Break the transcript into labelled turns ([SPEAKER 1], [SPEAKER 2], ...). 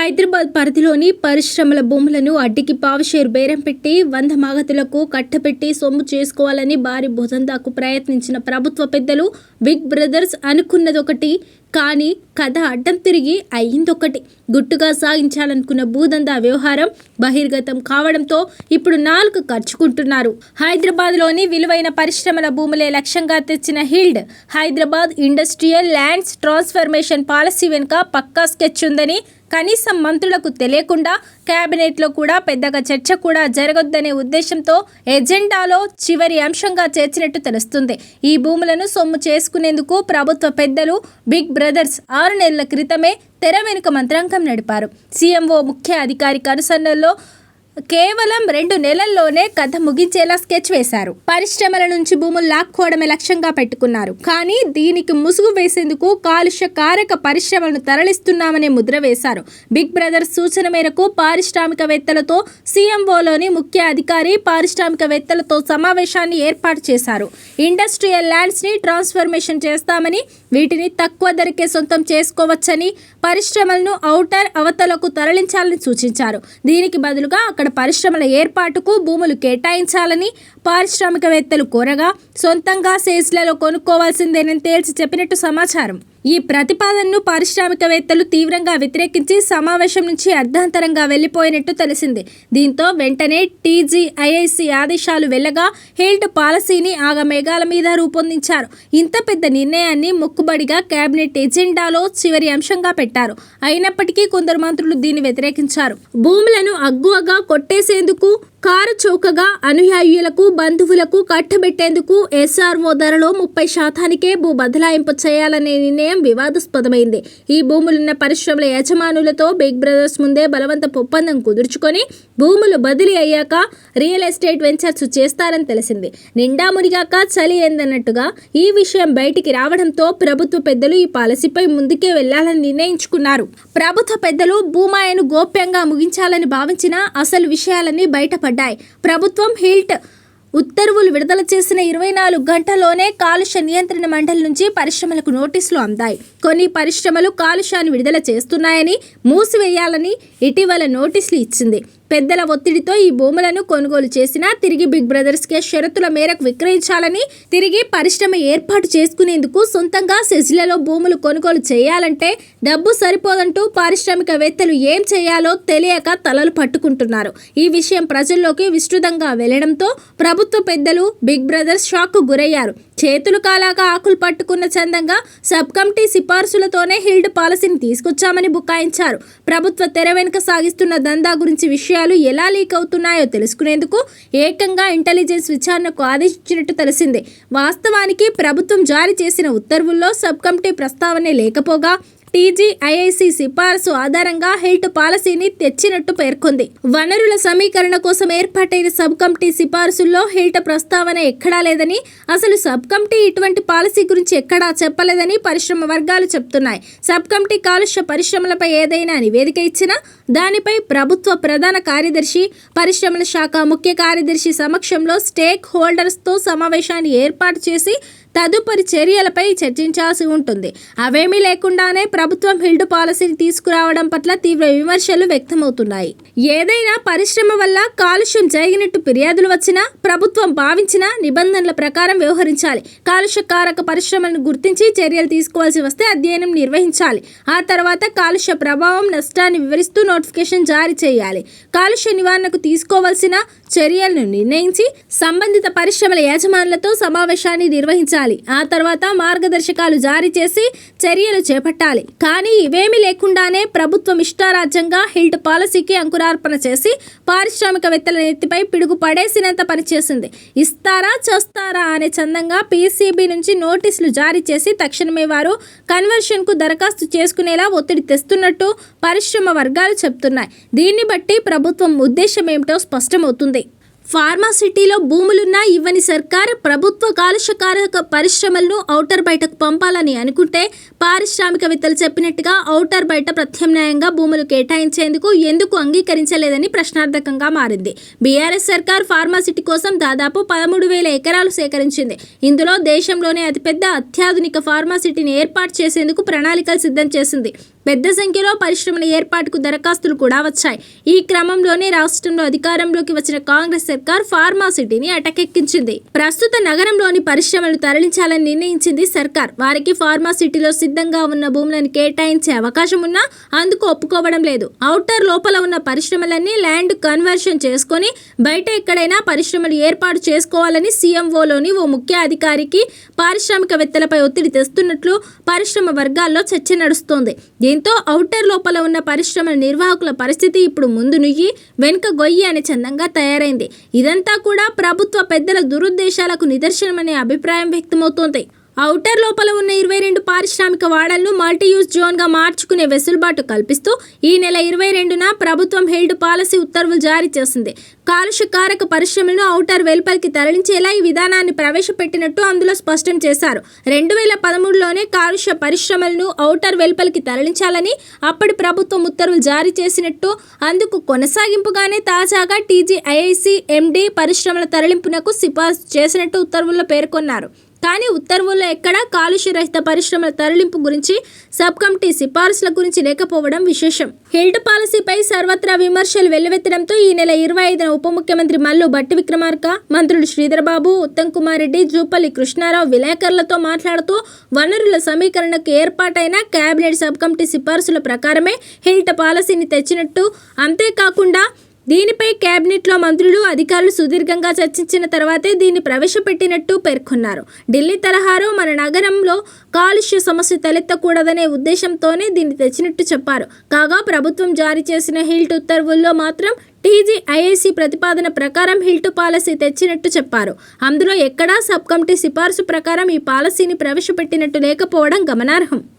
[SPEAKER 1] హైదరాబాద్ పరిధిలోని పరిశ్రమల భూములను అడ్డికి పావుషేర్ బేరం పెట్టి వంద మాగతులకు కట్టపెట్టి సొమ్ము చేసుకోవాలని భారీ భుజందాకు ప్రయత్నించిన ప్రభుత్వ పెద్దలు బిగ్ బ్రదర్స్ అనుకున్నదొకటి. కానీ కథ అడ్డం తిరిగి అయ్యిందొకటి గుట్టుగా సాగించాలనుకున్న భూదందా వ్యవహారం బహిర్గతం కావడంతో ఇప్పుడు నాలుగు ఖర్చుకుంటున్నారు హైదరాబాద్లోని విలువైన పరిశ్రమల భూములే లక్ష్యంగా తెచ్చిన HILT Hyderabad industrial lands transformation policy వెనుక పక్కా స్కెచ్ ఉందని కనీసం మంత్రులకు తెలియకుండా కేబినెట్లో కూడా పెద్దగా చర్చ కూడా జరగొద్దనే ఉద్దేశంతో ఎజెండాలో చివరి అంశంగా చేర్చినట్టు తెలుస్తుంది. ఈ భూములను సొమ్ము చేసుకునేందుకు ప్రభుత్వ పెద్దలు బిగ్ బ్రదర్స్ ఆరు నెలల క్రితమే తెర వెనుక మంత్రాంగం నడిపారు. సీఎంఓ ముఖ్య అధికారి కనుసన్నల్లో కేవలం రెండు నెలల్లోనే కథ ముగించేలా స్కెచ్ వేశారు. పరిశ్రమల నుంచి భూములు లాక్కోవడమే లక్ష్యంగా పెట్టుకున్నారు. కానీ దీనికి ముసుగు వేసేందుకు కాలుష్య కారక పరిశ్రమలను తరలిస్తున్నామనే ముద్ర వేశారు. బిగ్ బ్రదర్ సూచన మేరకు పారిశ్రామికవేత్తలతో సీఎంఓలోని ముఖ్య అధికారి పారిశ్రామికవేత్తలతో సమావేశాన్ని ఏర్పాటు చేశారు. ఇండస్ట్రియల్ ల్యాండ్స్ని ట్రాన్స్ఫర్మేషన్ చేస్తామని వీటిని తక్కువ ధరకే సొంతం చేసుకోవచ్చని పరిశ్రమలను ఔటర్ అవతలకు తరలించాలని సూచించారు. దీనికి బదులుగా అక్కడ పరిశ్రమల ఏర్పాటుకు భూములు కేటాయించాలని పారిశ్రామికవేత్తలు కోరగా సొంతంగా సేస్లలో కొనుక్కోవాల్సిందేనని తేల్చి చెప్పినట్టు సమాచారం. ఈ ప్రతిపాదనను పారిశ్రామికవేత్తలు తీవ్రంగా వ్యతిరేకించి సమావేశం నుంచి అర్ధాంతరంగా వెళ్ళిపోయినట్టు తెలిసింది. దీంతో వెంటనే టీజీఐఐసి ఆదేశాలు వెళ్ళగా హెల్ట్ పాలసీని ఆగమేఘాల మీద రూపొందించారు. ఇంత పెద్ద నిర్ణయాన్ని మొక్కుబడిగా కేబినెట్ ఎజెండాలో చివరి అంశంగా పెట్టారు. అయినప్పటికీ కొందరు మంత్రులు దీన్ని వ్యతిరేకించారు. భూములను అగ్గువగా కొట్టేసేందుకు కారు చౌకగా అనుయాయులకు బంధువులకు కట్టబెట్టేందుకు ఎస్ఆర్ఓ ధరలో ముప్పై శాతానికే భూ బదలాయింపు చేయాలనే నిర్ణయం వివాదాస్పదమైంది. ఈ భూములున్న పరిశ్రమల యజమానులతో బిగ్ బ్రదర్స్ ముందే బలవంతపు ఒప్పందం కుదుర్చుకొని భూములు బదిలీ అయ్యాక రియల్ ఎస్టేట్ వెంచర్స్ చేస్తారని తెలిసింది. నిండా మునిగాక చలి ఏందన్నట్టుగా ఈ విషయం బయటికి రావడంతో ప్రభుత్వ పెద్దలు ఈ పాలసీపై ముందుకే వెళ్ళాలని నిర్ణయించుకున్నారు. ప్రభుత్వ పెద్దలు భూమాయను గోప్యంగా ముగించాలని భావించిన అసలు విషయాలన్నీ పడ్డాయి. ప్రభుత్వం హిల్ట్ ఉత్తర్వులు విడుదల చేసిన ఇరవై నాలుగు గంటల్లోనే కాలుష్య నియంత్రణ మండలి నుంచి పరిశ్రమలకు నోటీసులు అందాయి. కొన్ని పరిశ్రమలు కాలుష్యాన్ని విడుదల చేస్తున్నాయని మూసివేయాలని ఇటీవల నోటీసులు ఇచ్చింది. పెద్దల ఒత్తిడితో ఈ భూములను కొనుగోలు చేసినా తిరిగి బిగ్ బ్రదర్స్కే షరతుల మేరకు విక్రయించాలని తిరిగి పరిశ్రమ ఏర్పాటు చేసుకునేందుకు సొంతంగా సెజ్లలో భూములు కొనుగోలు చేయాలంటే డబ్బు సరిపోదంటూ పారిశ్రామికవేత్తలు ఏం చేయాలో తెలియక తలలు పట్టుకుంటున్నారు. ఈ విషయం ప్రజల్లోకి విస్తృతంగా వెళ్ళడంతో ప్రభుత్వ పెద్దలు బిగ్ బ్రదర్స్ షాక్కు గురయ్యారు. చేతులు కాలాగా ఆకులు పట్టుకున్న చందంగా సబ్ కమిటీ సిఫార్సులతోనే హిల్డ్ పాలసీని తీసుకొచ్చామని బుకాయించారు. ప్రభుత్వ తెర వెనుక సాగిస్తున్న దందా గురించి విషయాలు ఎలా లీక్ అవుతున్నాయో తెలుసుకునేందుకు ఏకంగా ఇంటెలిజెన్స్ విచారణకు ఆదేశించినట్టు తెలిసింది. వాస్తవానికి ప్రభుత్వం జారీ చేసిన ఉత్తర్వుల్లో సబ్ కమిటీ ప్రస్తావనే లేకపోగా టీజీఐఐసి సిఫారసు ఆధారంగా హెల్త్ పాలసీని తెచ్చినట్టు పేర్కొంది. వనరుల సమీకరణ కోసం ఏర్పాటైన సబ్ కమిటీ సిఫారసుల్లో హెల్ట్ ప్రస్తావన ఎక్కడా లేదని అసలు సబ్ కమిటీ ఇటువంటి పాలసీ గురించి ఎక్కడా చెప్పలేదని పరిశ్రమ వర్గాలు చెప్తున్నాయి. సబ్ కమిటీ కాలుష్య పరిశ్రమలపై ఏదైనా నివేదిక ఇచ్చినా దానిపై ప్రభుత్వ ప్రధాన కార్యదర్శి పరిశ్రమల శాఖ ముఖ్య కార్యదర్శి సమక్షంలో స్టేక్ హోల్డర్స్తో సమావేశాన్ని ఏర్పాటు చేసి తదుపరి చర్యలపై చర్చించాల్సి ఉంటుంది. అవేమీ లేకుండానే ప్రభుత్వం హిల్డ్ పాలసీని తీసుకురావడం పట్ల తీవ్ర విమర్శలు వ్యక్తమవుతున్నాయి. ఏదైనా పరిశ్రమ వల్ల కాలుష్యం జరిగినట్టు ఫిర్యాదులు వచ్చినా ప్రభుత్వం భావించిన నిబంధనల ప్రకారం వ్యవహరించాలి. కాలుష్య కారక పరిశ్రమలను గుర్తించి చర్యలు తీసుకోవాల్సి వస్తే అధ్యయనం నిర్వహించాలి. ఆ తర్వాత కాలుష్య ప్రభావం నష్టాన్ని వివరిస్తూ నోటిఫికేషన్ జారీ చేయాలి. కాలుష్య నివారణకు తీసుకోవాల్సిన చర్యలను నిర్ణయించి సంబంధిత పరిశ్రమల యజమానులతో సమావేశాన్ని నిర్వహించాలి. ఆ తర్వాత మార్గదర్శకాలు జారీ చేసి చర్యలు చేపట్టాలి. కానీ ఇవేమీ లేకుండానే ప్రభుత్వం ఇష్టారాజ్యంగా హిల్ట్ పాలసీకి అంకురార్పణ చేసి పారిశ్రామికవేత్తల నెత్తిపై పిడుగు పడేసినంత పనిచేసింది. ఇస్తారా చేస్తారా అనే చందంగా పీసీబీ నుంచి నోటీసులు జారీ చేసి తక్షణమే వారు కన్వర్షన్కు దరఖాస్తు చేసుకునేలా ఒత్తిడి తెస్తున్నట్టు పరిశ్రమ వర్గాలు చెప్తున్నాయి దీన్ని బట్టి ప్రభుత్వం ఉద్దేశం ఏమిటో స్పష్టమవుతుంది. ఫార్మాసిటీలో భూములున్నా ఇవ్వని సర్కార్ ప్రభుత్వ కాలుష్యకారక పరిశ్రమలను ఔటర్ బయటకు పంపాలని అనుకుంటే పారిశ్రామికవేత్తలు చెప్పినట్టుగా ఔటర్ బయట ప్రత్యామ్నాయంగా భూములు కేటాయించేందుకు ఎందుకు అంగీకరించలేదని ప్రశ్నార్థకంగా మారింది. బీఆర్ఎస్ సర్కార్ ఫార్మాసిటీ కోసం దాదాపు పదమూడు వేల ఎకరాలు సేకరించింది. ఇందులో దేశంలోనే అతిపెద్ద అత్యాధునిక ఫార్మాసిటీని ఏర్పాటు చేసేందుకు ప్రణాళికలు సిద్ధం చేసింది. పెద్ద సంఖ్యలో పరిశ్రమల ఏర్పాటుకు దరఖాస్తులు కూడా వచ్చాయి. ఈ క్రమంలోనే రాష్ట్రంలో అధికారంలోకి వచ్చిన కాంగ్రెస్ సర్కార్ ఫార్మా సిటీని అటకెక్కించింది. ప్రస్తుత నగరంలోని పరిశ్రమలు తరలించాలని నిర్ణయించింది సర్కార్. వారికి ఫార్మాసిటీలో సిద్ధంగా ఉన్న భూములను కేటాయించే అవకాశం ఉన్నా అందుకు ఒప్పుకోవడం లేదు. ఔటర్ లోపల ఉన్న పరిశ్రమలన్నీ ల్యాండ్ కన్వర్షన్ చేసుకొని బయట ఎక్కడైనా పరిశ్రమలు ఏర్పాటు చేసుకోవాలని సీఎంఓలోని ఓ ముఖ్య అధికారికి పారిశ్రామికవేత్తలపై ఒత్తిడి తెస్తున్నట్లు పరిశ్రమ వర్గాల్లో చర్చ నడుస్తోంది. దీంతో ఔటర్ లోపల ఉన్న పరిశ్రమల నిర్వాహకుల పరిస్థితి ఇప్పుడు ముందు నుయ్యి వెనుక గొయ్యి అనే చందంగా తయారైంది. ఇదంతా కూడా ప్రభుత్వ పెద్దల దురుద్దేశాలకు నిదర్శనమనే అభిప్రాయం వ్యక్తమవుతోంది. ఔటర్ లోపల ఉన్న ఇరవై రెండు పారిశ్రామిక వాడలను మల్టీయూజ్ జోన్గా మార్చుకునే వెసులుబాటు కల్పిస్తూ ఈ నెల ఇరవై రెండున ప్రభుత్వం హెల్డ్ పాలసీ ఉత్తర్వులు జారీ చేసింది. కాలుష్యకారక పరిశ్రమలను ఔటర్ వెలుపలికి తరలించేలా ఈ విధానాన్ని ప్రవేశపెట్టినట్టు అందులో స్పష్టం చేశారు. రెండు వేల పదమూడులోనే కాలుష్య పరిశ్రమలను ఔటర్ వెలుపలికి తరలించాలని అప్పటి ప్రభుత్వం ఉత్తర్వులు జారీ చేసినట్టు అందుకు కొనసాగింపుగానే తాజాగా టీజీఐఐసి ఎండి పరిశ్రమల తరలింపునకు సిఫార్సు చేసినట్టు ఉత్తర్వుల్లో పేర్కొన్నారు. కానీ ఉత్తర్వుల్లో ఎక్కడా కాలుష్య రహిత పరిశ్రమల తరలింపు గురించి సబ్ కమిటీ సిఫార్సుల గురించి లేకపోవడం విశేషం. హెల్డ్ పాలసీపై సర్వత్రా విమర్శలు వెల్లువెత్తడంతో ఈ నెల ఇరవై ఐదున ఉప ముఖ్యమంత్రి మల్లు బట్టి విక్రమార్క మంత్రులు శ్రీధర్బాబు ఉత్తమ్ కుమార్ రెడ్డి జూపల్లి కృష్ణారావు విలేకరులతో మాట్లాడుతూ వనరుల సమీకరణకు ఏర్పాటైన కేబినెట్ సబ్ కమిటీ సిఫార్సుల ప్రకారమే హెల్ట్ పాలసీని తెచ్చినట్టు. అంతేకాకుండా దీనిపై కేబినెట్లో మంత్రులు అధికారులు సుదీర్ఘంగా చర్చించిన తర్వాతే దీన్ని ప్రవేశపెట్టినట్టు పేర్కొన్నారు. ఢిల్లీ తరహాలో మన నగరంలో కాలుష్య సమస్య తలెత్తకూడదనే ఉద్దేశంతోనే దీన్ని తెచ్చినట్టు చెప్పారు. కాగా ప్రభుత్వం జారీ చేసిన హిల్ట్ ఉత్తర్వుల్లో మాత్రం టీజీఐఐసి ప్రతిపాదన ప్రకారం హిల్ట్ పాలసీ తెచ్చినట్టు చెప్పారు. అందులో ఎక్కడా సబ్ కమిటీ సిఫార్సు ప్రకారం ఈ పాలసీని ప్రవేశపెట్టినట్టు లేకపోవడం గమనార్హం.